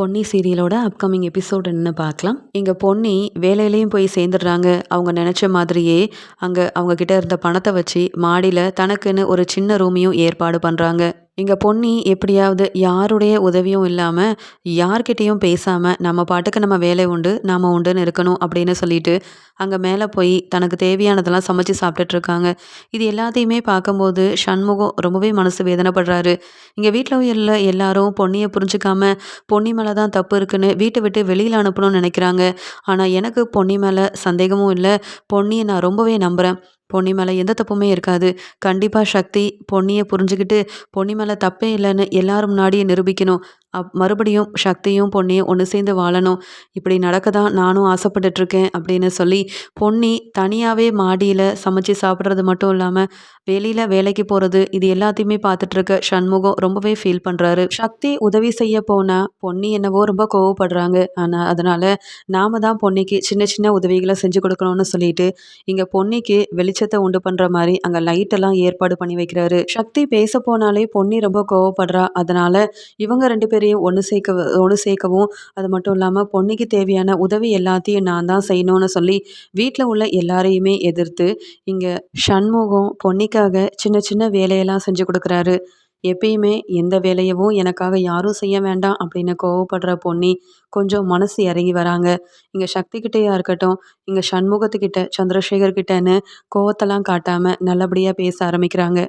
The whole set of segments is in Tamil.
பொன்னி சீரியலோட அப்கமிங் எபிசோட் பார்க்கலாம். இங்கே பொன்னி வேலையிலையும் போய் சேர்ந்துடுறாங்க. அவங்க நினச்ச மாதிரியே அங்கே அவங்க கிட்ட இருந்த பணத்தை வச்சு மாடியில் தனக்குன்னு ஒரு சின்ன ரூமையும் ஏற்பாடு பண்ணுறாங்க இங்கே பொன்னி எப்படியாவது யாருடைய உதவியும் இல்லாமல் யார்கிட்டேயும் பேசாமல் நம்ம பாட்டுக்கு நம்ம வேலை உண்டு நாம் உண்டுன்னு இருக்கணும் அப்படின்னு சொல்லிட்டு அங்கே மேலே போய் தனக்கு தேவையானதெல்லாம் சமைச்சு சாப்பிட்டுட்ருக்காங்க இது எல்லாத்தையுமே பார்க்கும்போது சண்முகம் ரொம்பவே மனசு வேதனைப்படுறாரு. இங்கே வீட்டில் உள்ள எல்லாரும் பொன்னியை புரிஞ்சுக்காம பொன்னி மேலே தான் தப்பு இருக்குன்னு வீட்டை விட்டு வெளியில் அனுப்பணும்னு நினைக்கிறாங்க. ஆனால் எனக்கு பொன்னி மேலே சந்தேகமும் இல்லை. பொன்னியை நான் ரொம்பவே நம்புகிறேன் பொன்னி மேலே எந்த தப்புமே இருக்காது. கண்டிப்பாக சக்தி பொன்னியை புரிஞ்சுக்கிட்டு பொன்னி மேலே தப்பே இல்லைன்னு எல்லாரும் முன்னாடியே நிரூபிக்கணும். அப் மறுபடியும் சக்தியும் பொன்னியும் ஒன்று சேர்ந்து வாழணும். இப்படி நடக்க தான் நானும் ஆசைப்பட்டுட்ருக்கேன் அப்படின்னு சொல்லி பொன்னி தனியாகவே மாடியில் சமைச்சு சாப்பிட்றது மட்டும் இல்லாமல் வெளியில் வேலைக்கு போகிறது இது எல்லாத்தையுமே பார்த்துட்ருக்க சண்முகம் ரொம்பவே ஃபீல் பண்ணுறாரு சக்தி உதவி செய்ய போனால் பொன்னி என்னவோ ரொம்ப கோவப்படுறாங்க. ஆனால் அதனால் நாம தான் பொன்னிக்கு சின்ன சின்ன உதவிகளை செஞ்சு கொடுக்கணும்னு சொல்லிட்டு இங்கே பொன்னிக்கு வெளிச்சத்தை உண்டு பண்ணுற மாதிரி அங்கே லைட்டெல்லாம் ஏற்பாடு பண்ணி வைக்கிறாரு. சக்தி பேச போனாலே பொன்னி ரொம்ப கோவப்படுறா. அதனால் இவங்க ரெண்டு பேரையும் ஒன்று சேர்க்க ஒன்று சேர்க்கவும் அது மட்டும் இல்லாமல் பொன்னிக்கு தேவையான உதவி எல்லாத்தையும் நான் தான் செய்யணும்னு சொல்லி வீட்டில் உள்ள எல்லாரையுமே எதிர்த்து இங்கே சண்முகம் பொன்னிக்காக சின்ன சின்ன வேலையெல்லாம் செஞ்சு கொடுக்குறாரு. எப்பயுமே எந்த வேலையவும் எனக்காக யாரும் செய்ய வேண்டாம் அப்படின்னு கோவப்படுற பொன்னி கொஞ்சம் மனசு இறங்கி வராங்க. இங்கே சக்திகிட்டேயா இருக்கட்டும் இங்கே சண்முகத்துக்கிட்ட சந்திரசேகர் கிட்டேன்னு கோவத்தெல்லாம் காட்டாமல் நல்லபடியாக பேச ஆரம்பிக்கிறாங்க.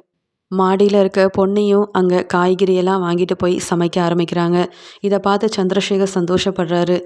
மாடியில் இருக்க பொண்ணையும் அங்கே காய்கறியெல்லாம் வாங்கிட்டு போய் சமைக்க ஆரம்பிக்கிறாங்க. இதை பார்த்து சந்திரசேகர் சந்தோஷப்படுறாரு.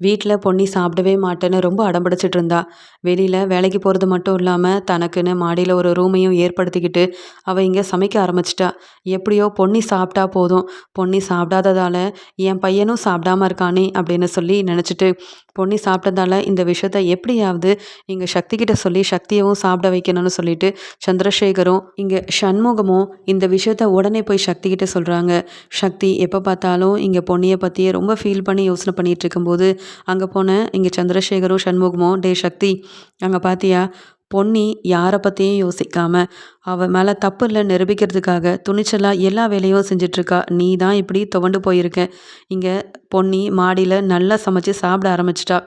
வீட்டில் பொன்னி சாப்பிடவே மாட்டேன்னு ரொம்ப அடம்பிடிச்சிட்டு இருந்தா வெளியில் வேலைக்கு போகிறது மட்டும் இல்லாமல் தனக்குன்னு மாடியில் ஒரு ரூமையும் ஏற்படுத்திக்கிட்டு அவள் இங்கே சமைக்க ஆரம்பிச்சிட்டா. எப்படியோ பொன்னி சாப்பிட்டா போதும். பொன்னி சாப்பிடாததால் என் பையனும் சாப்பிடாம இருக்கானே அப்படின்னு சொல்லி நினச்சிட்டு பொன்னி சாப்பிட்டதால இந்த விஷயத்த எப்படியாவது இங்கே சக்திகிட்ட சொல்லி சக்தியவும் சாப்பிட வைக்கணும்னு சொல்லிட்டு சந்திரசேகரும் இங்கே சண்முகமும் இந்த விஷயத்த உடனே போய் சக்தி கிட்ட சொல்கிறாங்க சக்தி எப்போ பார்த்தாலும் இங்கே பொன்னியை பற்றியே ரொம்ப ஃபீல் பண்ணி யோசனை பண்ணிகிட்டு இருக்கும்போது அங்கே போனேன் இங்கே சந்திரசேகரும் சண்முகமும் டே சக்தி அங்கே பார்த்தியா பொன்னி யாரை பற்றியும் யோசிக்காம அவள் மேலே தப்பு இல்லை நிரூபிக்கிறதுக்காக துணிச்சலாக எல்லா வேலையும் செஞ்சிட்ருக்கா. நீ தான் இப்படி துவண்டு போயிருக்க. இங்கே பொன்னி மாடியில் நல்லா சமைச்சு சாப்பிட ஆரம்பிச்சிட்டா.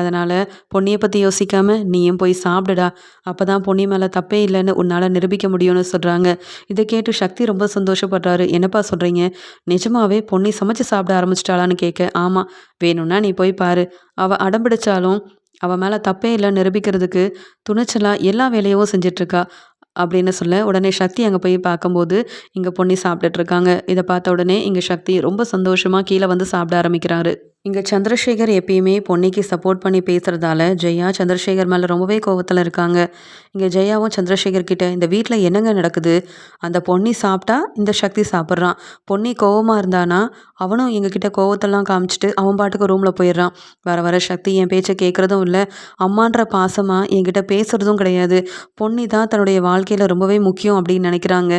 அதனால் பொன்னியை பற்றி யோசிக்காமல் நீயும் போய் சாப்பிடுடா. அப்போ தான் பொன்னி மேலே தப்பே இல்லைன்னு உன்னால் நிரூபிக்க முடியும்னு சொல்கிறாங்க இதை கேட்டு சக்தி ரொம்ப சந்தோஷப்படுறாரு. என்னப்பா சொல்கிறீங்க நிஜமாவே பொன்னி சமைச்சு சாப்பிட ஆரம்பிச்சிட்டாளான்னு கேட்க ஆமாம் வேணும்னா நீ போய் பாரு. அவள் அடம்பிடிச்சாலும் அவள் மேலே தப்பே இல்லை நிரூபிக்கிறதுக்கு துணிச்சலாக எல்லா வேலையும் செஞ்சிட்ருக்கா அப்படின்னு சொல்ல உடனே சக்தி அங்கே போய் பார்க்கும்போது இங்கே பொன்னி சாப்பிட்டுட்ருக்காங்க. இதை பார்த்த உடனே இங்கே சக்தி ரொம்ப சந்தோஷமாக கீழே வந்து சாப்பிட ஆரம்பிக்கிறாரு. இங்கே சந்திரசேகர் எப்பயுமே பொன்னிக்கு சப்போர்ட் பண்ணி பேசுகிறதால ஜெயா சந்திரசேகர் மேலே ரொம்பவே கோவத்தில் இருக்காங்க. இங்கே ஜெயாவும் சந்திரசேகர் கிட்ட இந்த வீட்டில் என்னங்க நடக்குது? அந்த பொன்னி சாப்பிட்டா இந்த சக்தி சாப்பிட்றான். பொன்னி கோவமாக இருந்தானா அவனும் எங்ககிட்ட கோவத்தெல்லாம் காமிச்சிட்டு அவன் பாட்டுக்கு ரூமில் போயிடுறான். வர வர சக்தி என் பேச்சை கேட்குறதும் இல்லை. அம்மான்ற பாசமாக என்கிட்ட பேசுகிறதும் கிடையாது. பொன்னி தான் தன்னுடைய வாழ்க்கையில் ரொம்பவே முக்கியம் அப்படின்னு நினைக்கிறாங்க.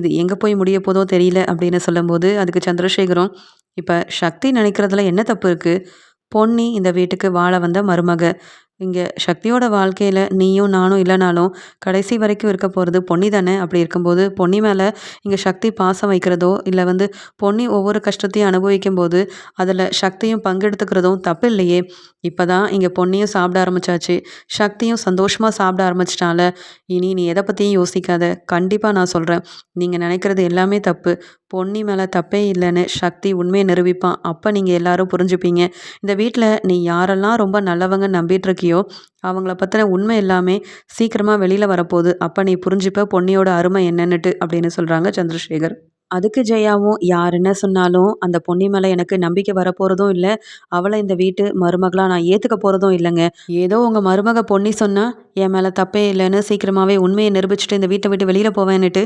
இது எங்கே போய் முடிய போதோ தெரியல அப்படின்னு சொல்லும்போது அதுக்கு சந்திரசேகரும் இப்போ சக்தி நினைக்கிறதுல என்ன தப்பு? இருக்குது பொன்னி இந்த வீட்டுக்கு வாழ வந்த மருமக. இங்கே சக்தியோட வாழ்க்கையில் நீயும் நானும் இல்லைனாலும் கடைசி வரைக்கும் இருக்க போகிறது பொன்னி தானே? அப்படி இருக்கும்போது பொன்னி மேலே இங்கே சக்தி பாசம் வைக்கிறதோ இல்லை வந்து பொன்னி ஒவ்வொரு கஷ்டத்தையும் அனுபவிக்கும் போது அதில் சக்தியும் பங்கெடுத்துக்கிறதும் தப்பு இல்லையே இப்போ தான் இங்கே பொன்னியும் சாப்பிட ஆரம்பிச்சாச்சு. சக்தியும் சந்தோஷமாக சாப்பிட ஆரம்பிச்சிட்டால. இனி நீ எதை பற்றியும் யோசிக்காத. கண்டிப்பாக நான் சொல்கிறேன் நீங்கள் நினைக்கிறது எல்லாமே தப்பு. பொன்னி மேலே தப்பே இல்லைன்னு சக்தி உண்மையை நிரூபிப்பான். அப்போ நீங்கள் எல்லாரும் புரிஞ்சுப்பீங்க. இந்த வீட்டில் நீ யாரெல்லாம் ரொம்ப நல்லவங்க நம்பிட்டு இருக்கியோ அவங்கள பற்றின உண்மை எல்லாமே சீக்கிரமாக வெளியில் வரப்போகுது. அப்போ நீ புரிஞ்சுப்ப பொன்னியோட அருமை என்னன்னுட்டு அப்படின்னு சொல்கிறாங்க சந்திரசேகர். அதுக்கு ஜெயாவும் யார் என்ன சொன்னாலும் அந்த பொன்னி மேலே எனக்கு நம்பிக்கை வரப்போகிறதும் இல்லை. அவளை இந்த வீட்டு மருமகளாக நான் ஏற்றுக்க போகிறதும் இல்லைங்க. ஏதோ உங்கள் மருமக பொன்னி சொன்னால் என் மேலே தப்பே இல்லைன்னு சீக்கிரமாகவே உண்மையை நிரூபிச்சுட்டு இந்த வீட்டை விட்டு வெளியில் போவேன்னுட்டு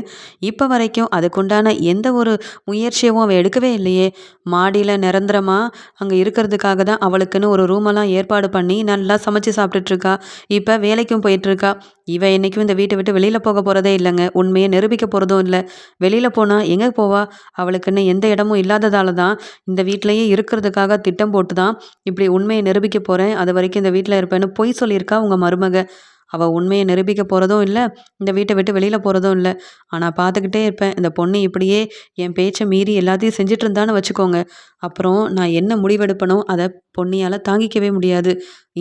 இப்போ வரைக்கும் அதுக்குண்டான எந்த ஒரு முயற்சியவும் அவள் எடுக்கவே இல்லையே. மாடியில் நிரந்தரமாக அங்கே இருக்கிறதுக்காக தான் அவளுக்குன்னு ஒரு ரூமெல்லாம் ஏற்பாடு பண்ணி நல்லா சமைச்சு சாப்பிட்டுட்ருக்கா இப்போ வேலைக்கும் போயிட்டுருக்கா இவள் என்றைக்கும் இந்த வீட்டை விட்டு வெளியில் போக போகிறதே இல்லைங்க. உண்மையை நிரூபிக்க போகிறதும் இல்லை. வெளியில் போனால் எங்கே போவா? அவளுக்குன்னு எந்த இடமும் இல்லாததால தான் இந்த வீட்டிலையே இருக்கிறதுக்காக திட்டம் போட்டு தான் இப்படி உண்மையை நிரூபிக்க போகிறேன் அது வரைக்கும் இந்த வீட்டில் இருப்பேன்னு பொய் சொல்லியிருக்கா உங்கள் மருமக. அவள் உண்மையை நிரூபிக்க போகிறதும் இல்லை இந்த வீட்டை விட்டு வெளியில் போகிறதும் இல்லை. ஆனால் பார்த்துக்கிட்டே இருப்பேன். இந்த பொண்ணு இப்படியே என் பேச்சை மீறி எல்லாத்தையும் செஞ்சுட்டு இருந்தான்னு வச்சுக்கோங்க. அப்புறம் நான் என்ன முடிவெடுப்பனோ அதை பொன்னியால் தாங்கிக்கவே முடியாது.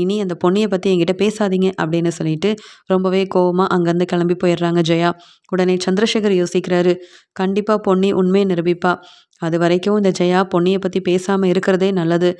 இனி அந்த பொன்னியை பற்றி என்கிட்ட பேசாதீங்க அப்படின்னு சொல்லிட்டு ரொம்பவே கோவமாக அங்கேருந்து கிளம்பி போயிடுறாங்க ஜெயா. உடனே சந்திரசேகர் யோசிக்கிறாரு. கண்டிப்பாக பொன்னி உண்மையை நிரூபிப்பா. அது வரைக்கும் இந்த ஜெயா பொன்னியை பற்றி பேசாமல் இருக்கிறதே நல்லது.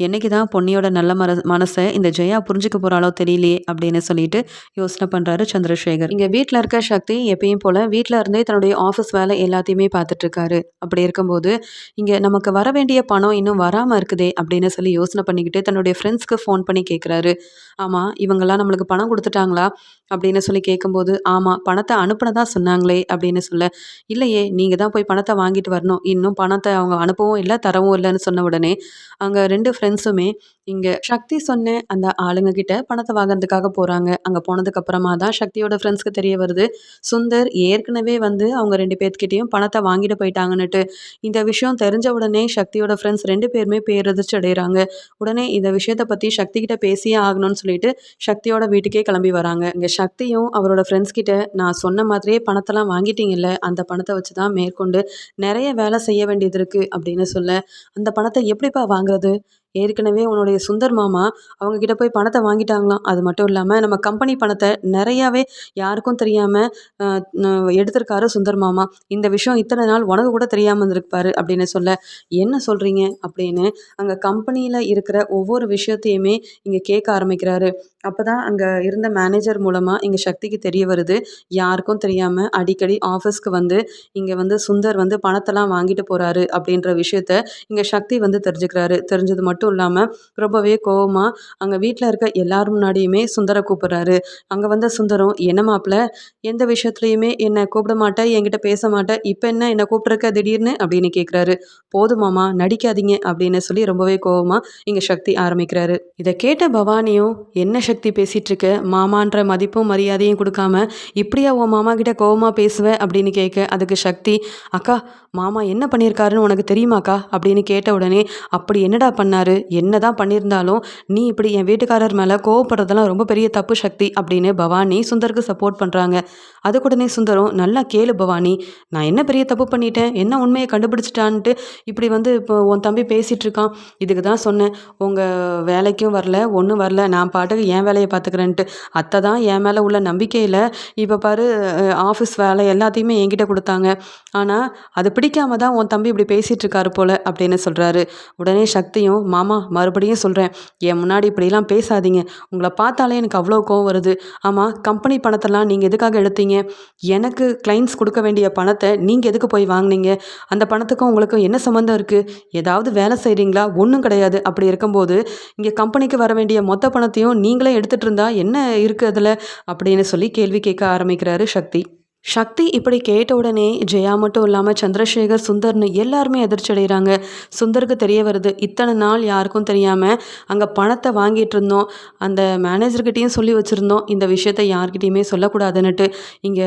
என்னைக்கு தான் பொன்னியோட நல்ல மர மனசை இந்த ஜெயா புரிஞ்சுக்க போகிறாளோ தெரியலையே அப்படின்னு சொல்லிட்டு யோசனை பண்ணுறாரு சந்திரசேகர். இங்கே வீட்டில் இருக்க சக்தி எப்பயும் போல் வீட்டில் இருந்தே தன்னுடைய ஆஃபீஸ் வேலை எல்லாத்தையுமே பார்த்துட்ருக்காரு அப்படி இருக்கும்போது இங்கே நமக்கு வர வேண்டிய பணம் இன்னும் வராமல் இருக்குதே அப்படின்னு சொல்லி யோசனை பண்ணிக்கிட்டு தன்னுடைய ஃப்ரெண்ட்ஸ்க்கு ஃபோன் பண்ணி கேட்குறாரு ஆமாம் இவங்கெல்லாம் நம்மளுக்கு பணம் கொடுத்துட்டாங்களா அப்படின்னு சொல்லி கேட்கும்போது ஆமாம் பணத்தை அனுப்புனதா சொன்னாங்களே அப்படின்னு சொல்ல இல்லையே நீங்கள் தான் போய் பணத்தை வாங்கிட்டு வரணும். இன்னும் பணத்தை அவங்க அனுப்பவும் இல்லை தரவும் இல்லைன்னு சொன்ன உடனே அங்கே ரெண்டு ஃப்ரெண்ட்ஸுமே இங்கே சக்தி சொன்ன அந்த ஆளுங்க கிட்ட பணத்தை வாங்குறதுக்காக போகிறாங்க அங்கே போனதுக்கு அப்புறமா தான் சக்தியோட ஃப்ரெண்ட்ஸ்க்கு தெரிய வருது. சுந்தர் ஏற்கனவே வந்து அவங்க ரெண்டு பேர்த்துக்கிட்டேயும் பணத்தை வாங்கிட்டு போயிட்டாங்கன்னுட்டு இந்த விஷயம் தெரிஞ்ச உடனே சக்தியோட ஃப்ரெண்ட்ஸ் ரெண்டு பேருமே பேரதிர்ச்சி அடைகிறாங்க உடனே இந்த விஷயத்தை பற்றி சக்தி கிட்ட பேசியே ஆகணும்னு சொல்லிட்டு சக்தியோட வீட்டுக்கே கிளம்பி வராங்க. இங்கே சக்தியும் அவரோட ஃப்ரெண்ட்ஸ் கிட்ட நான் சொன்ன மாதிரியே பணத்தெல்லாம் வாங்கிட்டீங்கல்ல அந்த பணத்தை வச்சு தான் மேற்கொண்டு நிறைய வேலை செய்ய வேண்டியது இருக்குது அப்படின்னு சொல்ல அந்த பணத்தை எப்படிப்பா வாங்குறது? ஏற்கனவே உன்னுடைய சுந்தர் மாமா அவங்க கிட்ட போய் பணத்தை வாங்கிட்டாங்களாம். அது மட்டும் இல்லாமல் நம்ம கம்பெனி பணத்தை நிறையாவே யாருக்கும் தெரியாமல் எடுத்திருக்காரு சுந்தர் மாமா. இந்த விஷயம் இத்தனை நாள் உனக்கு கூட தெரியாமல் இருந்திருப்பாரு அப்படின்னு சொல்ல என்ன சொல்கிறீங்க அப்படின்னு அங்கே கம்பெனியில் இருக்கிற ஒவ்வொரு விஷயத்தையுமே இங்கே கேட்க ஆரம்பிக்கிறாரு. அப்போ தான் அங்கே இருந்த மேனேஜர் மூலமாக இங்கே சக்திக்கு தெரிய வருது. யாருக்கும் தெரியாமல் அடிக்கடி ஆஃபீஸ்க்கு வந்து இங்கே வந்து சுந்தர் வந்து பணத்தெல்லாம் வாங்கிட்டு போகிறாரு அப்படின்ற விஷயத்த இங்கே சக்தி வந்து தெரிஞ்சுக்கிறாரு. தெரிஞ்சது மட்டும் இல்லாமல் ரொம்பவே கோவமாக அங்கே வீட்டில் இருக்க எல்லார் முன்னாடியுமே சுந்தரை கூப்பிட்றாரு. அங்கே வந்த சுந்தரம் என்ன மாப்பிள்ள எந்த விஷயத்துலையுமே என்னை கூப்பிட மாட்டேன் என்கிட்ட பேச மாட்டேன். இப்போ என்ன என்னை கூப்பிட்ருக்க திடீர்னு? அப்படின்னு கேட்குறாரு போதுமாமா நடிக்காதீங்க அப்படின்னு சொல்லி ரொம்பவே கோவமாக இங்கே சக்தி ஆரம்பிக்கிறாரு. இதை கேட்ட பவானியும் என்ன சக்தி பேசிகிட்டு இருக்க மாமான்ற மதிப்பும் மரியாதையும் கொடுக்காம இப்படியா உன் மாமா கிட்ட கோவமாக பேசுவேன் அப்படின்னு கேட்க அதுக்கு சக்தி அக்கா மாமா என்ன பண்ணியிருக்காருன்னு உனக்கு தெரியுமாக்கா? அப்படின்னு கேட்ட உடனே அப்படி என்னடா பண்ணாரு? என்ன தான் பண்ணியிருந்தாலும் நீ இப்படி என் வீட்டுக்காரர் மேலே கோவப்படுறதெல்லாம் ரொம்ப பெரிய தப்பு சக்தி அப்படின்னு பவானி சுந்தருக்கு சப்போர்ட் பண்ணுறாங்க அதுக்குடனே சுந்தரம் நல்லா கேளு பவானி நான் என்ன பெரிய தப்பு பண்ணிட்டேன்? என்ன உண்மையை கண்டுபிடிச்சிட்டான்ட்டு இப்படி வந்து இப்போ உன் தம்பி பேசிகிட்டு இருக்கான் இதுக்கு தான் சொன்னேன் உங்கள் வேலைக்கும் வரல ஒன்றும் வரல. நான் பாட்டுக்கு என் வேலையை பார்த்துக்கிறேன்ட்டு. அத்தை தான் என் மேலே உள்ள நம்பிக்கையில் இப்போ பாரு ஆஃபீஸ் வேலை எல்லாத்தையுமே என்கிட்ட கொடுத்தாங்க. ஆனால் அது பிடிக்காம தான் உன் தம்பி இப்படி பேசிகிட்டு இருக்காரு போல் அப்படின்னு சொல்கிறாரு உடனே சக்தியும் மாமா மறுபடியும் சொல்கிறேன் என் முன்னாடி இப்படிலாம் பேசாதீங்க. உங்களை பார்த்தாலே எனக்கு அவ்வளோ கோவம் வருது. ஆமாம் கம்பெனி பணத்தெல்லாம் நீங்கள் எதுக்காக எடுத்தீங்க? எனக்கு கிளைண்ட்ஸ் கொடுக்க வேண்டிய பணத்தை நீங்கள் எதுக்கு போய் வாங்கினீங்க? அந்த பணத்துக்கும் உங்களுக்கும் என்ன சம்மந்தம் இருக்குது ஏதாவது வேலை செய்கிறீங்களா ஒன்றும் கிடையாது. அப்படி இருக்கும்போது இங்கே கம்பெனிக்கு வர வேண்டிய மொத்த பணத்தையும் நீங்களே எடுத்துகிட்டு இருந்தா என்ன இருக்குது அதில்? அப்படின்னு சொல்லி கேள்வி கேட்க ஆரம்பிக்கிறாரு சக்தி. சக்தி இப்படி கேட்ட உடனே ஜெயா மட்டும் இல்லாமல் சந்திரசேகர் சுந்தர்னு எல்லாருமே அதிர்ச்சி அடைகிறாங்க. சுந்தருக்கு தெரிய வருது இத்தனை நாள் யாருக்கும் தெரியாமல் அங்கே பணத்தை வாங்கிட்டு இருந்தோம். அந்த மேனேஜர்கிட்டையும் சொல்லி வச்சுருந்தோம். இந்த விஷயத்த யார்கிட்டையுமே சொல்லக்கூடாதுன்னுட்டு. இங்கே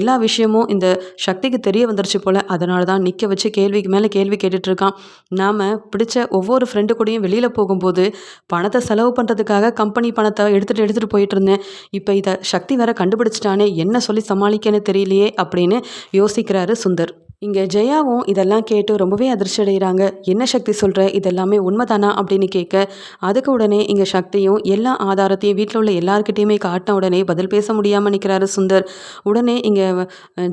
எல்லா விஷயமும் இந்த சக்திக்கு தெரிய வந்துருச்சு போல். அதனால தான் நிற்க வச்சு கேள்விக்கு மேலே கேள்வி கேட்டுட்ருக்கான். நாம் பிடிச்ச ஒவ்வொரு ஃப்ரெண்டு கூடயும் வெளியில் போகும்போது பணத்தை செலவு பண்ணுறதுக்காக கம்பெனி பணத்தை எடுத்துகிட்டு எடுத்துகிட்டு போயிட்டு இருந்தேன். இப்போ இதை சக்தி வேற கண்டுபிடிச்சிட்டானே. என்ன சொல்லி சமாளிக்கன்னு தெரியலையே அப்படின்னு யோசிக்கிறாரு சுந்தர். இங்கே ஜெயாவும் இதெல்லாம் கேட்டு ரொம்பவே அதிர்ச்சி அடைகிறாங்க என்ன சக்தி சொல்கிற இதெல்லாமே உண்மைதானா? அப்படின்னு கேட்க அதுக்கு உடனே இங்கே சக்தியும் எல்லா ஆதாரத்தையும் வீட்டில் உள்ள எல்லாருக்கிட்டையுமே காட்டின உடனே பதில் பேச முடியாமல் நிற்கிறாரு சுந்தர். உடனே இங்கே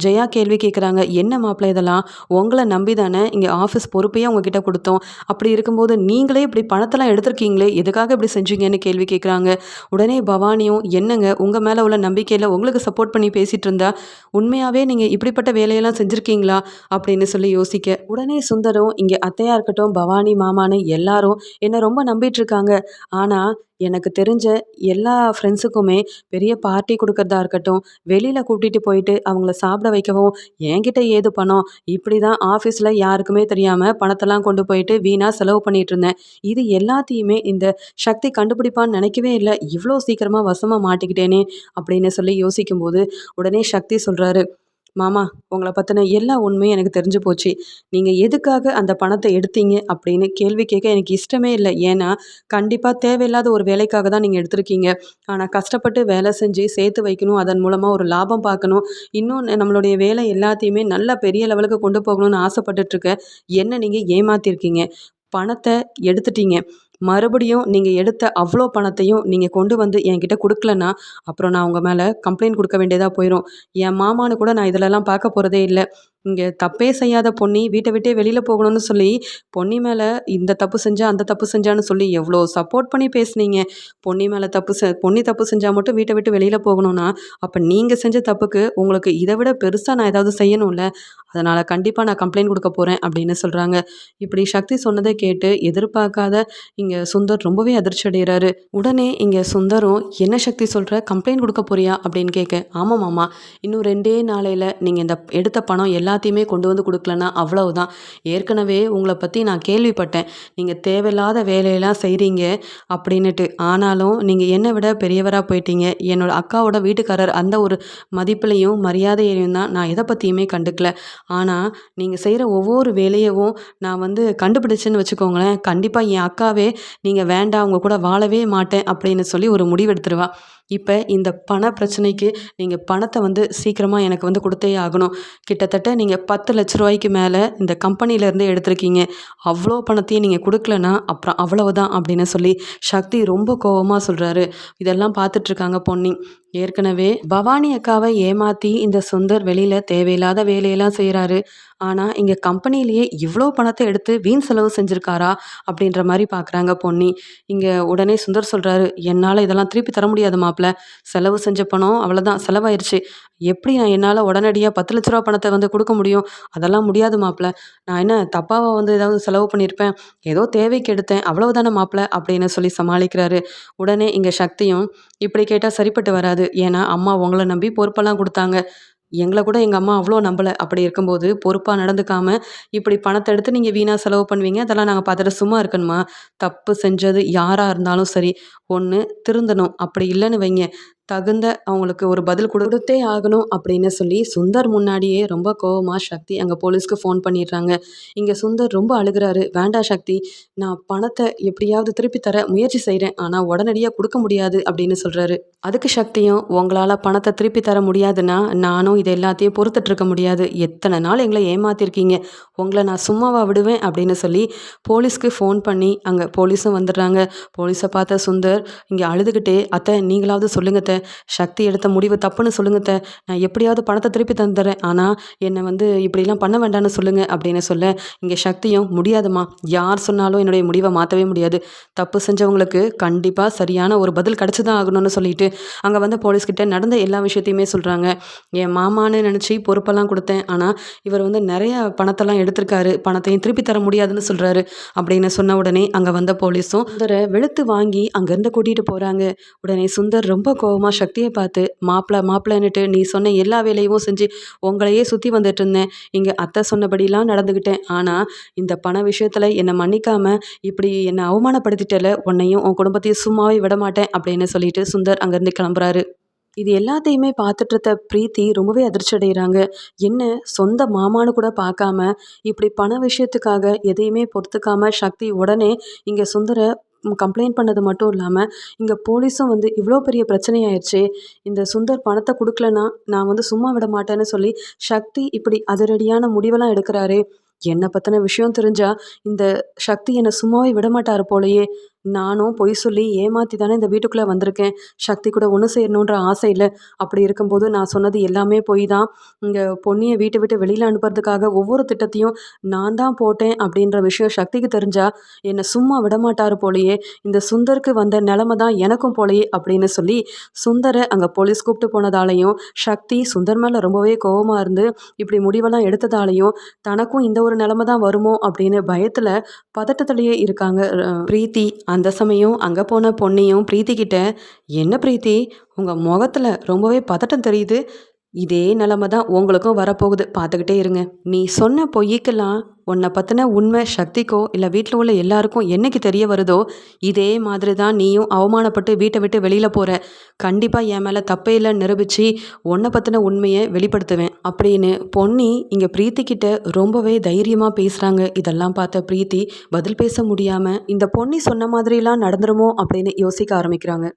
ஜெயா கேள்வி கேட்குறாங்க என்ன மாப்பிள்ளை இதெல்லாம்? உங்களை நம்பி தானே இங்கே ஆஃபீஸ் பொறுப்பையே உங்ககிட்ட கொடுத்தோம். அப்படி இருக்கும்போது நீங்களே இப்படி பணத்தெல்லாம் எடுத்திருக்கீங்களே எதுக்காக இப்படி செஞ்சீங்கன்னு கேள்வி கேட்குறாங்க. உடனே பவானியும் என்னங்க உங்கள் மேலே உள்ள நம்பிக்கையில் உங்களுக்கு சப்போர்ட் பண்ணி பேசிகிட்டு இருந்தா? உண்மையாகவே நீங்கள் இப்படிப்பட்ட வேலையெல்லாம் செஞ்சுருக்கீங்களா? அப்படின்னு சொல்லி யோசிக்க உடனே சுந்தரம் இங்கே அத்தையா இருக்கட்டும் பவானி மாமான்னு எல்லாரும் என்னை ரொம்ப நம்பிட்டு இருக்காங்க ஆனால் எனக்கு தெரிஞ்ச எல்லா ஃப்ரெண்ட்ஸுக்குமே பெரிய பார்ட்டி கொடுக்கறதா இருக்கட்டும் வெளியில் கூட்டிகிட்டு போயிட்டு அவங்கள சாப்பிட வைக்கவும் என்கிட்ட ஏது பணம்? இப்படி தான் ஆஃபீஸில் யாருக்குமே தெரியாமல் பணத்தெல்லாம் கொண்டு போயிட்டு வீணாக செலவு பண்ணிகிட்டு இருந்தேன். இது எல்லாத்தையுமே இந்த சக்தி கண்டுபிடிப்பான்னு நினைக்கவே இல்லை. இவ்வளோ சீக்கிரமாக வசமாக மாட்டிக்கிட்டேனே அப்படின்னு சொல்லி யோசிக்கும்போது உடனே சக்தி சொல்கிறாரு மாமா உங்களை பற்றின எல்லா உண்மையும் எனக்கு தெரிஞ்சு போச்சு. நீங்கள் எதுக்காக அந்த பணத்தை எடுத்தீங்க அப்படின்னு கேள்வி கேட்க எனக்கு இஷ்டமே இல்லை. ஏன்னா கண்டிப்பாக தேவையில்லாத ஒரு வேலைக்காக தான் நீங்கள் எடுத்திருக்கீங்க. ஆனால் கஷ்டப்பட்டு வேலை செஞ்சு சேர்த்து வைக்கணும் அதன் மூலமாக ஒரு லாபம் பார்க்கணும். இன்னும் நம்மளுடைய வேலை எல்லாத்தையுமே நல்லா பெரிய லெவலுக்கு கொண்டு போகணும்னு ஆசைப்பட்டுட்ருக்க என்ன நீங்கள் ஏமாத்திருக்கீங்க? பணத்தை எடுத்துட்டீங்க. மறுபடியும் நீங்கள் எடுத்த அவ்வளோ பணத்தையும் நீங்கள் கொண்டு வந்து என்கிட்ட கொடுக்கலன்னா அப்புறம் நான் உங்கள் மேலே கம்ப்ளைண்ட் கொடுக்க வேண்டியதாக போயிடும் என் மாமான்னு கூட நான் இதிலெல்லாம் பார்க்க போகிறதே இல்லை. இங்கே தப்பே செய்யாத பொன்னி வீட்டை விட்டே வெளியில் போகணும்னு சொல்லி பொன்னி மேலே இந்த தப்பு செஞ்சால் அந்த தப்பு செஞ்சான்னு சொல்லி எவ்வளோ சப்போர்ட் பண்ணி பேசுனீங்க. பொன்னி மேலே தப்பு செ பொன்னி தப்பு செஞ்சால் மட்டும் வீட்டை விட்டு வெளியில் போகணும்னா அப்போ நீங்கள் செஞ்ச தப்புக்கு உங்களுக்கு இதை விட பெருசாக நான் ஏதாவது செய்யணும்ல? அதனால் கண்டிப்பாக நான் கம்ப்ளைண்ட் கொடுக்க போகிறேன் அப்படின்னு சொல்கிறாங்க இப்படி சக்தி சொன்னதை கேட்டு எதிர்பார்க்காத இங்கே சுந்தர் ரொம்பவே அதிர்ச்சி அடைகிறாரு உடனே இங்கே சுந்தரும் என்ன சக்தி சொல்கிற கம்ப்ளைண்ட் கொடுக்க போறியா? அப்படின்னு கேட்க ஆமாம் மாமா இன்னும் ரெண்டே நாளையில் நீங்கள் இந்த எடுத்த பணம் எல்லாத்தையுமே கொண்டு வந்து கொடுக்கலன்னா அவ்வளவுதான். ஏற்கனவே உங்களை பற்றி நான் கேள்விப்பட்டேன். நீங்கள் தேவையில்லாத வேலையெல்லாம் செய்கிறீங்க அப்படின்னுட்டு. ஆனாலும் நீங்கள் என்னை விட பெரியவராக போயிட்டீங்க. என்னோட அக்காவோட வீட்டுக்காரர் அந்த ஒரு மதிப்புலையும் மரியாதையிலையும் தான் நான் எதை பற்றியுமே கண்டுக்கல. ஆனால் நீங்கள் செய்கிற ஒவ்வொரு வேலையவும் நான் வந்து கண்டுபிடிச்சேன்னு வச்சுக்கோங்களேன். கண்டிப்பாக என் அக்காவே நீங்கள் வேண்டாம் அவங்க கூட வாழவே மாட்டேன் அப்படின்னு சொல்லி ஒரு முடிவெடுத்துருவா. இப்போ இந்த பண பிரச்சனைக்கு நீங்கள் பணத்தை வந்து சீக்கிரமாக எனக்கு வந்து கொடுத்தே ஆகணும். கிட்டத்தட்ட நீங்கள் பத்து லட்ச ரூபாய்க்கு மேலே இந்த கம்பெனிலேருந்து எடுத்திருக்கீங்க. அவ்வளோ பணத்தையும் நீங்கள் கொடுக்கலனா அப்புறம் அவ்வளவுதான் அப்படின்னு சொல்லி சக்தி ரொம்ப கோபமாக சொல்கிறாரு இதெல்லாம் பார்த்துட்ருக்காங்க பொன்னி. ஏற்கனவே பவானி அக்காவை ஏமாற்றி இந்த சுந்தர் வெளியில் தேவையில்லாத வேலையெல்லாம் செய்கிறாரு ஆனால் இங்கே கம்பெனிலேயே இவ்வளோ பணத்தை எடுத்து வீண் செலவு செஞ்சுருக்காரா அப்படின்ற மாதிரி பார்க்குறாங்க பொன்னி. இங்கே உடனே சுந்தர் சொல்கிறாரு என்னால் இதெல்லாம் திருப்பி தர முடியாது மாப்பிள்ள செலவு செஞ்ச பணம் அவ்வளோதான் செலவாயிருச்சு. எப்படி நான் என்னால் உடனடியாக பத்து லட்ச ரூபா பணத்தை வந்து கொடுக்க முடியும்? அதெல்லாம் முடியாது மாப்பிள்ள நான் என்ன தப்பாவை வந்து ஏதாவது செலவு பண்ணியிருப்பேன் ஏதோ தேவைக்கு எடுத்தேன். அவ்வளவுதானே மாப்பிள்ள அப்படின்னு சொல்லி சமாளிக்கிறாரு. உடனே இங்கே சக்தியும் இப்படி கேட்டால் சரிப்பட்டு வராது. ஏன்னா அம்மா உங்களை நம்பி பொறுப்பெல்லாம் கொடுத்தாங்க. எங்களை கூட எங்கள் அம்மா அவ்வளோ நம்பலை. அப்படி இருக்கும்போது பொறுப்பாக நடந்துக்காமல் இப்படி பணத்தை எடுத்து நீங்கள் வீணாக செலவு பண்ணுவீங்க. அதெல்லாம் நாங்கள் பார்த்துட்டு சும்மா இருக்கணுமா? தப்பு செஞ்சது யாராக இருந்தாலும் சரி. ஒன்று திருந்தணும். அப்படி இல்லைன்னு வைங்க. தகுந்த அவங்களுக்கு ஒரு பதில் கொடுத்தே ஆகணும் அப்படின்னு சொல்லி சுந்தர் முன்னாடியே ரொம்ப கோவமாக சக்தி அங்கே போலீஸ்க்கு ஃபோன் பண்ணிடுறாங்க. இங்கே சுந்தர் ரொம்ப அழுகிறாரு. வேண்டாம் சக்தி நான் பணத்தை எப்படியாவது திருப்பி தர முயற்சி செய்கிறேன் ஆனால் உடனடியாக கொடுக்க முடியாது அப்படின்னு சொல்கிறாரு அதுக்கு சக்தியும் உங்களால் பணத்தை திருப்பி தர முடியாதுன்னா நானும் இதை எல்லாத்தையும் பொறுத்துட்டு இருக்க முடியாது. எத்தனை நாள் எங்களை ஏமாத்திருக்கீங்க? உங்களை நான் சும்மாவா விடுவேன் அப்படின்னு சொல்லி போலீஸ்க்கு ஃபோன் பண்ணி அங்கே போலீஸும் வந்துடுறாங்க. போலீஸை பார்த்த சுந்தர் இங்கே அழுதுகிட்டே அத்தை நீங்களாவது சொல்லுங்க சக்தி எடுத்த முடிவு தப்புன்னு சொல்லுங்க நான் எப்படியாவது பணத்தை திருப்பி தந்துடுறேன். ஆனால் என்னை வந்து இப்படிலாம் பண்ண வேண்டாம்னு சொல்லுங்கள் அப்படின்னு சொல்ல இங்கே சக்தியும் முடியாதுமா யார் சொன்னாலும் என்னுடைய முடிவை மாற்றவே முடியாது. தப்பு செஞ்சவங்களுக்கு கண்டிப்பாக சரியான ஒரு பதில் கிடச்சி தான் ஆகணும்னு சொல்லிட்டு அங்கே வந்து போலீஸ்கிட்ட நடந்த எல்லா விஷயத்தையுமே சொல்கிறாங்க என் மாமான்னு நினச்சி பொறுப்பெல்லாம் கொடுத்தேன். ஆனால் இவர் வந்து நிறைய பணத்தெல்லாம் எடுத்திருக்காரு. பணத்தையும் திருப்பி தர முடியாதுன்னு சொல்கிறாரு அப்படின்னு சொன்ன உடனே அங்கே வந்த போலீஸும் சுந்தரை வெளுத்து வாங்கி அங்கேருந்து கூட்டிகிட்டு போகிறாங்க உடனே சுந்தர் ரொம்ப கோபமாக சக்தியை பார்த்து மாப்பிள்ள மாப்பிள்ளன்னுட்டு நீ சொன்ன எல்லா வேலையும் செஞ்சு உங்களையே சுற்றி வந்துட்டு இருந்தேன். இங்கே அத்தை சொன்னபடிலாம் நடந்துக்கிட்டேன் ஆனால் இந்த பண விஷயத்தில் என்னை மன்னிக்காமல் இப்படி என்னை அவமானப்படுத்திட்டல உன்னையும் உன் குடும்பத்தையும் சும்மாவே விட மாட்டேன் அப்படின்னு சொல்லிட்டு சுந்தர் அங்கேருந்து கிளம்புறாரு. இது எல்லாத்தையுமே பார்த்துட்டு இருந்த பிரீத்தி ரொம்பவே அதிர்ச்சி அடைகிறாங்க என்ன சொந்த மாமான்னு கூட பார்க்காம இப்படி பண விஷயத்துக்காக எதையுமே பொறுத்துக்காம சக்தி உடனே இங்கே சுந்தர கம்ப்ளைண்ட் பண்ணது மட்டும் இல்லாமல் இங்கே போலீஸும் வந்து இவ்வளோ பெரிய பிரச்சனையாயிடுச்சு இந்த சுந்தர் பணத்தை கொடுக்கலனா நான் வந்து சும்மா விட மாட்டேன்னு சொல்லி சக்தி இப்படி அதிரடியான முடிவெல்லாம் எடுக்கிறாரே என்னை பற்றின விஷயம் தெரிஞ்சால் இந்த சக்தி என்னை சும்மாவே விட மாட்டார் போலையே நானும் பொய் சொல்லி ஏமாற்றி தானே இந்த வீட்டுக்குள்ளே வந்திருக்கேன். சக்தி கூட ஒன்று சேரணுன்ற ஆசை இல்லை. அப்படி இருக்கும்போது நான் சொன்னது எல்லாமே பொய் தான் இங்கே பொன்னியை வீட்டை விட்டு வெளியில் அனுப்புறதுக்காக ஒவ்வொரு திட்டத்தையும் நான் தான் போட்டேன் அப்படின்ற விஷயம் சக்திக்கு தெரிஞ்சால் என்னை சும்மா விடமாட்டார் போலையே. இந்த சுந்தருக்கு வந்த நிலமை தான் எனக்கும் போலையே அப்படின்னு சொல்லி சுந்தரை அங்கே போலீஸ் கூப்பிட்டு போனதாலையும் சக்தி சுந்தர் மேலே ரொம்பவே கோபமாக இருந்து இப்படி முடிவெல்லாம் எடுத்ததாலையும் தனக்கும் இந்த ஒரு நிலமை தான் வருமோ அப்படின்னு பயத்தில் பதட்டத்திலேயே இருக்காங்க பிரீத்தி அந்த சமயம் அங்கே போன பொண்ணையும் பிரீத்திக்கிட்ட என்ன பிரீத்தி? உங்கள் முகத்தில் ரொம்பவே பதட்டம் தெரியுது. இதே நிலமை தான் உங்களுக்கும் வரப்போகுது. பார்த்துக்கிட்டே இருங்க. நீ சொன்ன பொய்யிக்கெல்லாம் உன்னை பற்றின உண்மை சக்திக்கோ இல்லை வீட்டில் உள்ள எல்லாருக்கும் என்னைக்கு தெரிய வருதோ இதே மாதிரி தான் நீயும் அவமானப்பட்டு வீட்டை விட்டு வெளியில் போகிற கண்டிப்பாக என் மேலே தப்பே இல்லைன்னு நிரூபித்து உன்னை பற்றின உண்மையை வெளிப்படுத்துவேன். அப்படின்னு பொன்னி இங்கே பிரீத்திக்கிட்ட ரொம்பவே தைரியமாக பேசுகிறாங்க இதெல்லாம் பார்த்த பிரீத்தி பதில் பேச முடியாமல் இந்த பொன்னி சொன்ன மாதிரிலாம் நடந்துருமோ அப்படின்னு யோசிக்க ஆரம்பிக்கிறாங்க.